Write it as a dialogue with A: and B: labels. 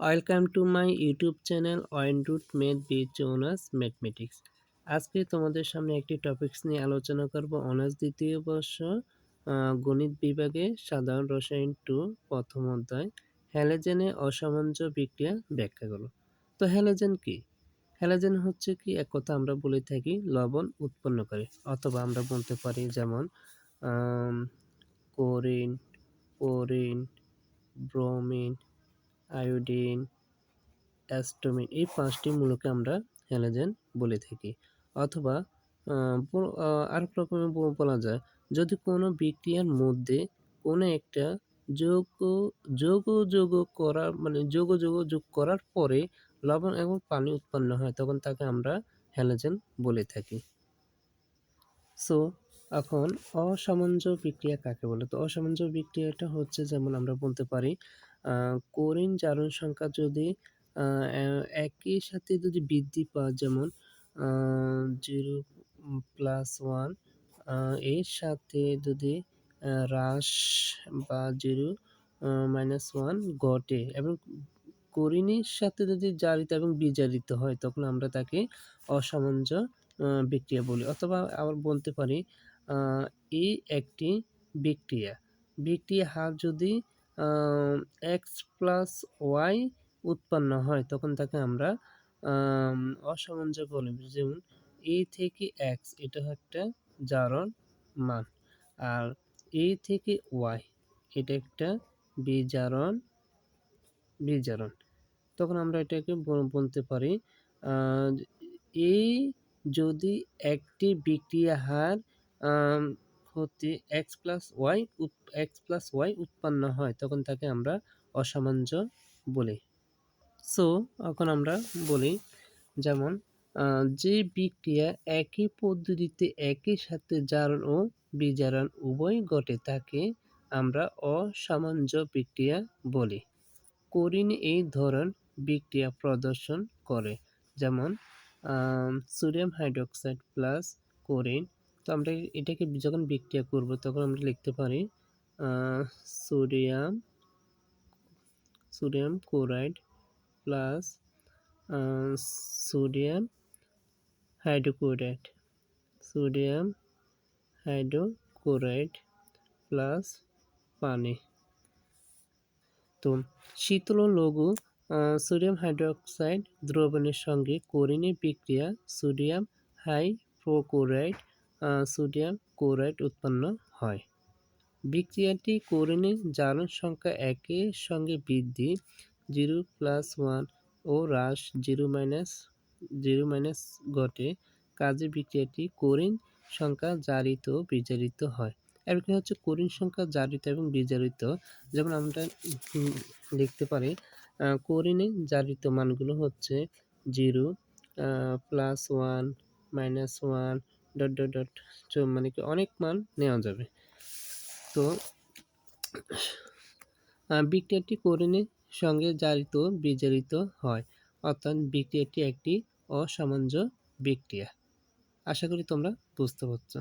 A: Welcome to my YouTube channel one root math B honours mathematics আজকে তোমাদের সামনে একটি টপিকস নিয়ে আলোচনা করব। অনার্স দ্বিতীয় বর্ষ গণিত বিভাগে সাধারণ রসায়ন টু প্রথম অধ্যায় হ্যালোজেনে অসামঞ্জ বিক্রিয়া ব্যাখ্যা করো। তো হ্যালোজেন কি? হ্যালোজেন হচ্ছে কি, এক কথা আমরা বলে থাকি, লবণ উৎপন্ন করে, অথবা আমরা বলতে পারি যেমন chlorine fluorine bromine iodine astatine এই পাঁচটি মূলকে আমরা হ্যালোজেন বলে থাকি। অথবা আরেক রকমের বলা যায়, যদি কোনো বিক্রিয়ার মধ্যে কোনো একটা যোগ যোগ যোগ করার মানে যোগ যোগ যোগ করার পরে লবণ এবং পানি উৎপন্ন হয়, তখন তাকে আমরা হ্যালোজেন বলে থাকি। সো এখন অসামঞ্জ বিক্রিয়া কাকে বলে? তো অসামঞ্জ বিক্রিয়াটা হচ্ছে, যেমন আমরা বলতে পারি কোরিন জারণ সংখ্যা যদি একই সাথে যদি বৃদ্ধি পায়, যেমন জিরো প্লাস ওয়ানের সাথে যদি হ্রাস বা জিরো মাইনাস ওয়ান ঘটে এবং করিনের সাথে যদি জারিত এবং বিজারিত হয়, তখন আমরা তাকে অসামঞ্জ বিক্রিয়া বলি। অথবা আবার বলতে পারি এই একটি বিক্রিয়া। বিক্রিয়া হার যদি এক্স প্লাস ওয়াই উৎপন্ন হয়, তখন তাকে আমরা অসামঞ্জস্য বলি যেমন এ থেকে এক্স এটা একটা জারণ মান, আর এ থেকে ওয়াই এটা একটা বিজারণ বিজারণ, তখন আমরা এটাকে বলতে পারি এই যদি একটি বিক্রিয়া হার হতে X plus Y X plus Y উৎপন্ন হয়, তখন তাকে আমরা অসামঞ্জ বলি। সো এখন আমরা বলি, যেমন যে বিক্রিয়া একই পদ্ধতিতে একই সাথে জারণ ও বিজারণ উভয় ঘটে, তাকে আমরা অসামঞ্জ বিক্রিয়া বলি। করিন এই ধরন বিক্রিয়া প্রদর্শন করে, যেমন সোডিয়াম হাইড্রোক্সাইড প্লাস কোরিন তো আমরা এটাকে যখন বিক্রিয়া করব, তখন আমরা লিখতে পারি sodium sodium chloride plus sodium hydrochloride sodium hydrochloride plus পানি। তো শীতল লঘু সোডিয়াম হাইড্রোক্সাইড দ্রবণের সঙ্গে কোরিনের বিক্রিয়া সোডিয়াম হাইপ্রোক্লোরাইড সোডিয়াম ক্লোরাইড উৎপন্ন হয়। বিক্রিয়াটি কোরিনে জারণ সংখ্যা একের সঙ্গে বৃদ্ধি, জিরো প্লাস ওয়ান ও হ্রাস জিরো মাইনাস জিরো মাইনাস ঘটে। কাজে বিক্রিয়াটি কোরিন সংখ্যা জারিত, বিজারিত হয়। এরকম হচ্ছে কোরিন সংখ্যা জারিত এবং বিজারিত। যেমন আমরা লিখতে পারি কোরিনে জারিত মানগুলো হচ্ছে zero plus one minus one dot dot dot মানে কি অনেক মান নেওয়া যাবে। তো বিক্রিয়াটি করণের সঙ্গে জারিত, বিজারিত হয়। অর্থাৎ বিক্রিয়াটি একটি অসামঞ্জ বিক্রিয়া। আশা করি তোমরা বুঝতে পারছ।